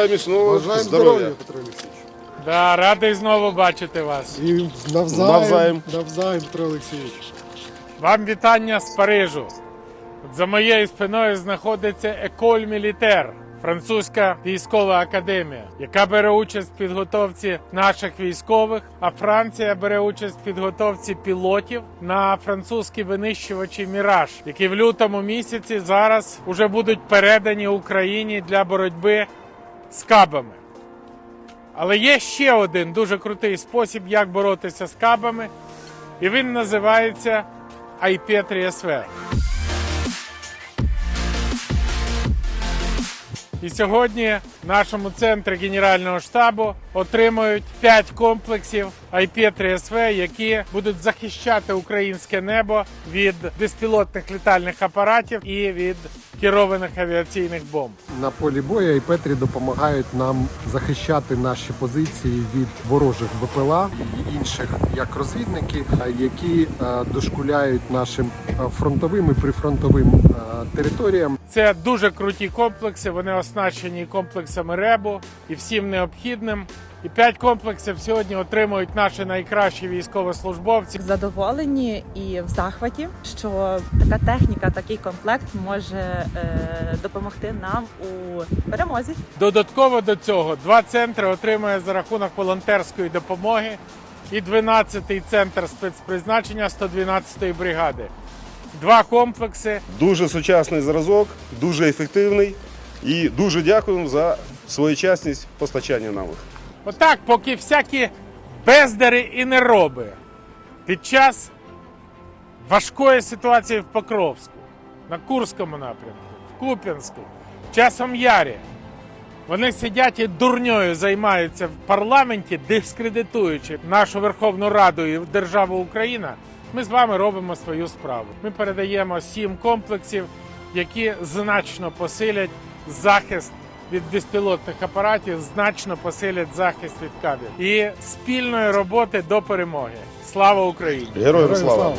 Бажаю міцного Бажаємо здоров'я. здоров'я, Петро Олексійович. Да, радий знову бачити вас. І навзаєм, Навзаєм. навзаєм, Петро Олексійович. Вам вітання з Парижу. От за моєю спиною знаходиться Еколь Мілітер, французька військова академія, яка бере участь в підготовці наших військових. А Франція бере участь в підготовці пілотів на французькі винищувачі Міраж, які в лютому місяці зараз уже будуть передані Україні для боротьби з кабами. Але є ще один дуже крутий спосіб, як боротися з кабами, і він називається IP3SV. І сьогодні в нашому центрі Генерального штабу отримують 5 комплексів IP3SV, які будуть захищати українське небо від безпілотних літальних апаратів і від керованих авіаційних бомб. На полі бою і Петрі допомагають нам захищати наші позиції від ворожих БПЛА інших як розвідники, які е, дошкуляють нашим е, фронтовим і прифронтовим е, територіям. Це дуже круті комплекси. Вони оснащені комплексами РЕБу і всім необхідним. І п'ять комплексів сьогодні отримують наші найкращі військовослужбовці. задоволені і в захваті, що така техніка, такий комплект може е, допомогти нам у перемозі. Додатково до цього два центри отримує за рахунок волонтерської допомоги і 12-й центр спецпризначення 112-ї бригади. Два комплекси. Дуже сучасний зразок, дуже ефективний і дуже дякуємо за своєчасність постачання їх. Отак, поки всякі бездари і нероби під час важкої ситуації в Покровську, на Курському напрямку, в Куп'янську, Часом Ярі. Вони сидять і дурньою займаються в парламенті, дискредитуючи нашу Верховну Раду і державу Україна. Ми з вами робимо свою справу. Ми передаємо сім комплексів, які значно посилять захист від безпілотних апаратів, значно посилять захист від кабів і спільної роботи до перемоги. Слава Україні! Героям слава!